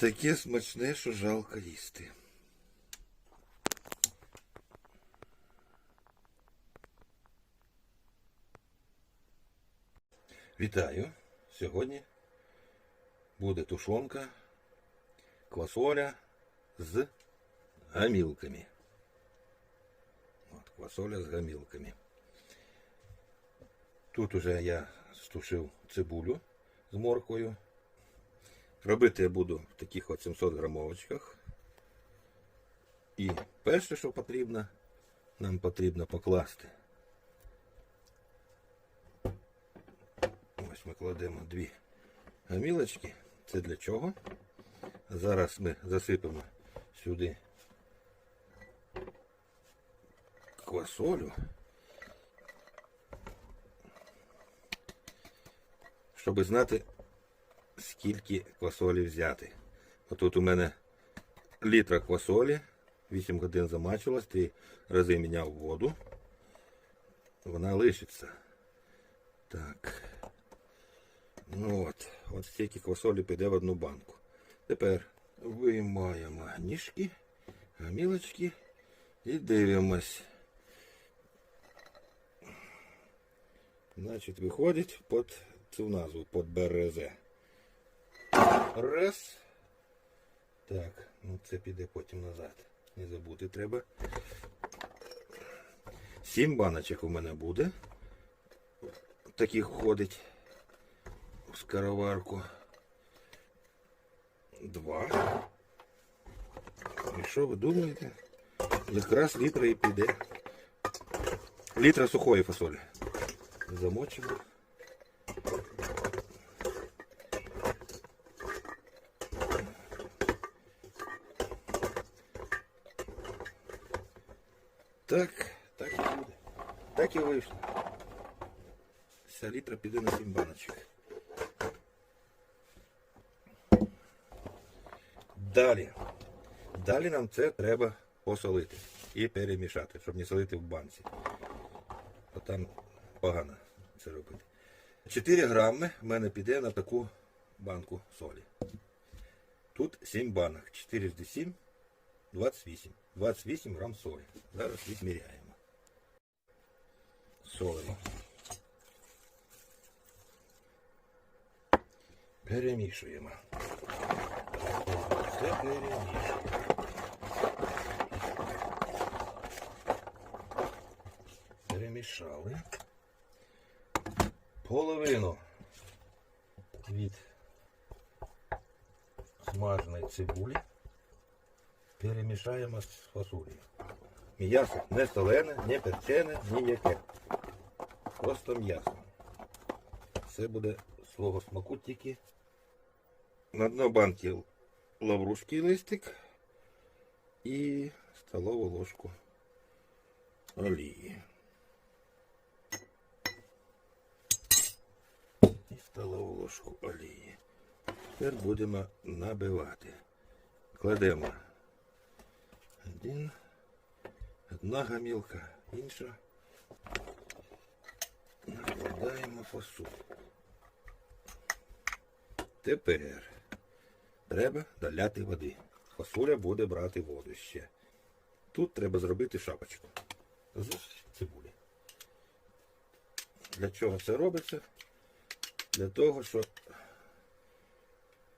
Таке смачне, що жалко їсти. Вітаю! Сьогодні буде тушонка, квасоля з гамілками. От, квасоля з гамілками. Тут уже я стушив цибулю з морквою. Робити я буду в таких от 700 грамовочках. І перше, що потрібно, нам потрібно покласти. Ось ми кладемо дві гамілочки. Це для чого? Зараз ми засипемо сюди квасолю. Щоб знати, скільки квасолі взяти. Отут у мене літра квасолі, 8 годин замачувалась, 3 рази міняв воду. Вона лишиться. Так. Ну от, от стільки квасолі піде в одну банку. Тепер виймаємо ніжки, гамілочки і дивимось. Значить, виходить під цю назву, під БРЗ. Раз. Так, ну це піде потім назад. Не забути треба. Сім баночок у мене буде. Таких ходить в скороварку. Два. І що ви думаєте? Якраз літра і піде. Літра сухої фасолі. Замочимо. Так, так і буде. Так і вийшло. Вся літра піде на 7 баночок. Далі. Далі нам це треба посолити і перемішати, щоб не солити в банці. Бо там погано це робити. 4 грами в мене піде на таку банку солі. Тут 7 банок. 4 з 7 28. 28 грам солі. Зараз відміряємо. Солимо. Перемішуємо. Все перемішуємо. Перемішали. Половину від смаженої цибулі перемішаємо з фасолею. М'ясо не солене, не перчене, ніяке. Просто м'ясо. Це буде свого смаку тільки на дно банки лаврушки листик і столову ложку олії. І столову ложку олії. Тепер будемо набивати. Кладемо один, одна гамілка, інша. Накладаємо фасоль. Тепер треба доляти води. Фасоля буде брати воду ще. Тут треба зробити шапочку з цибулі. Для чого це робиться? Для того, що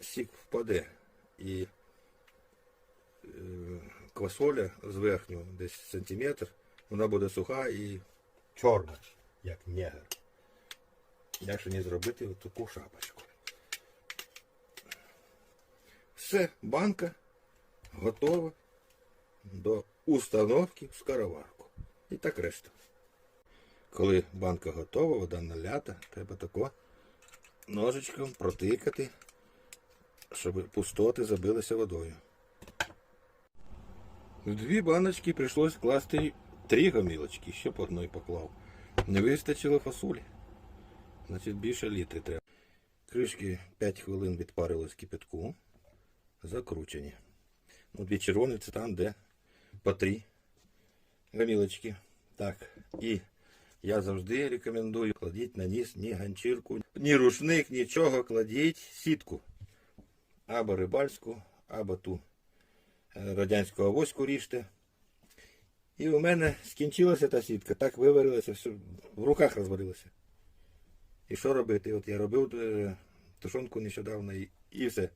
сік впаде і е, квасоля з верхнього десь сантиметр, вона буде суха і чорна, як негр. Якщо не зробити таку шапочку. Все, банка готова до установки в скороварку. І так решта. Коли банка готова, вода налята, треба тако ножичком протикати, щоб пустоти забилися водою. В дві баночки прийшлось класти три гамілочки, ще по одної поклав. Не вистачило фасолі. Значить більше літри треба. Кришки 5 хвилин відпарились в кипятку. Закручені. Ну, дві червоні це там, де по три гамілочки. Так. І я завжди рекомендую кладіть на ніс ні ганчірку, ні рушник, нічого, кладіть сітку. або рибальську, або ту е, радянську авоську ріжте. І у мене скінчилася та сітка, так виварилася, все, в руках розварилося. І що робити? От я робив е, тушонку нещодавно і, і все.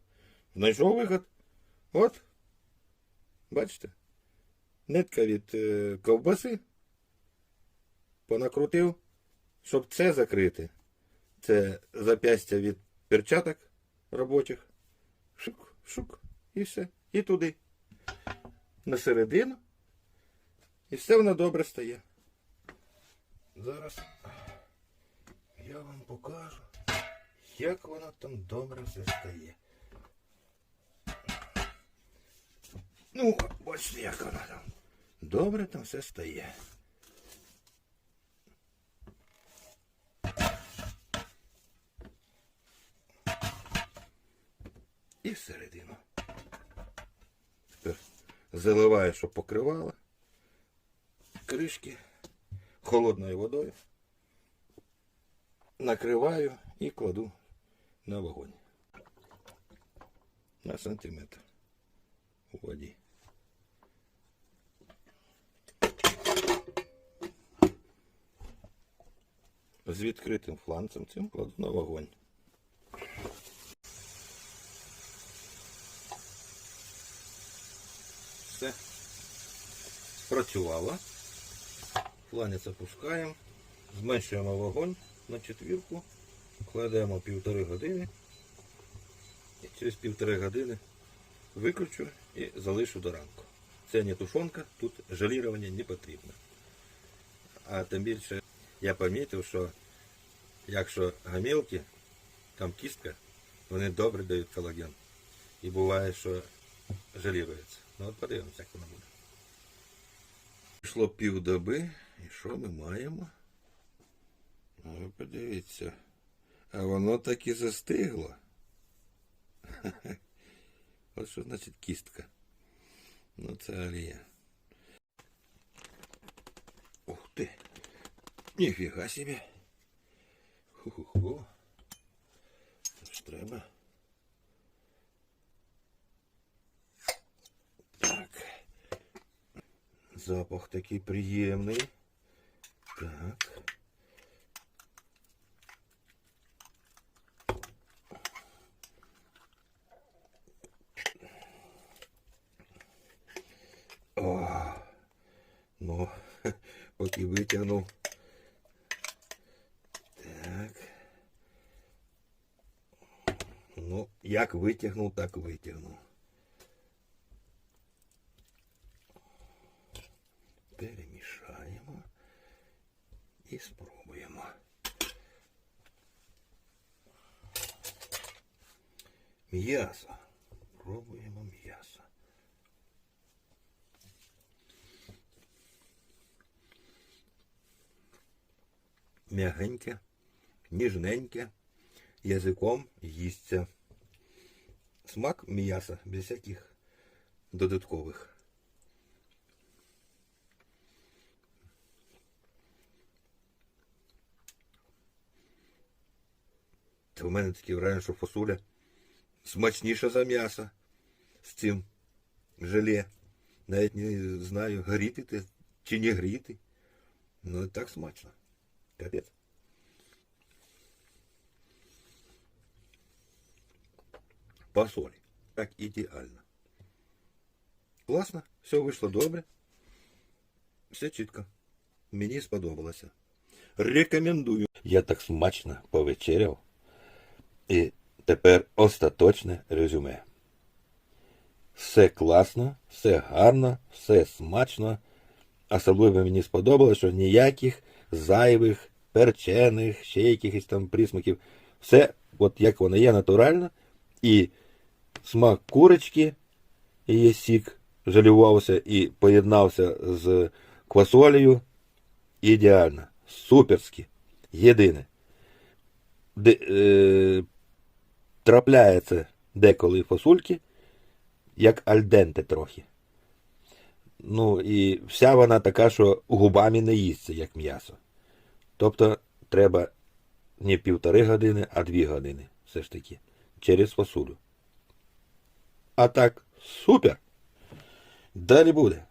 Знайшов виход. От. Бачите? Нитка від е, ковбаси. Понакрутив, щоб це закрити. Це запястя від перчаток робочих. Шук, шук. І все. І туди. На середину. І все воно добре стає. Зараз я вам покажу, як воно там добре все стає. Ну, бачите, як воно там. Добре там все стає. І всередину. Заливаю, щоб покривало кришки холодною водою. Накриваю і кладу на вогонь. На сантиметр у воді. З відкритим фланцем цим кладу на вогонь. Все. Спрацювало. Фланець опускаємо, зменшуємо вогонь на четвірку, кладемо півтори години. І через півтори години виключу і залишу до ранку. Це не тушонка, тут жалірування не потрібно. А тим більше я помітив, що якщо гамілки, там кістка, вони добре дають колаген. І буває, що жалірується. Ну от подивимося, як воно буде. Пройшло півдоби, і що ми маємо? А ви подивіться. А воно так і застигло. От що значить кістка. Ну це алія. Ух ти. Ніфіга собі. Ху-ху-ху. Треба. Запах такий приємний. Так. О, ну, поки витягнув. Так. Ну, як витягнув, так витягнув. Перемішаємо і спробуємо. М'ясо. Пробуємо м'ясо. М'ягеньке, ніжненьке, язиком їсться. Смак м'яса без всяких додаткових. Та в мене таке враження, що фасоля смачніша за м'ясо з цим желе. Навіть не знаю, гріти те чи не гріти. Ну так смачно. Капець. По солі. Так ідеально. Класно, все вийшло добре. Все чітко. Мені сподобалося. Рекомендую. Я так смачно повечеряв. І тепер остаточне резюме. Все класно, все гарно, все смачно. Особливо мені сподобалося, що ніяких зайвих, перчених, ще якихось там присмаків. Все, от як воно є, натурально. І смак курочки, її сік жалювався і поєднався з квасолею. Ідеально. Суперськи. Єдине. Де, е, трапляється деколи фасульки, як альденте трохи. Ну і вся вона така, що губами не їсться, як м'ясо. Тобто треба не півтори години, а дві години все ж таки. Через фасулю. А так, супер. Далі буде.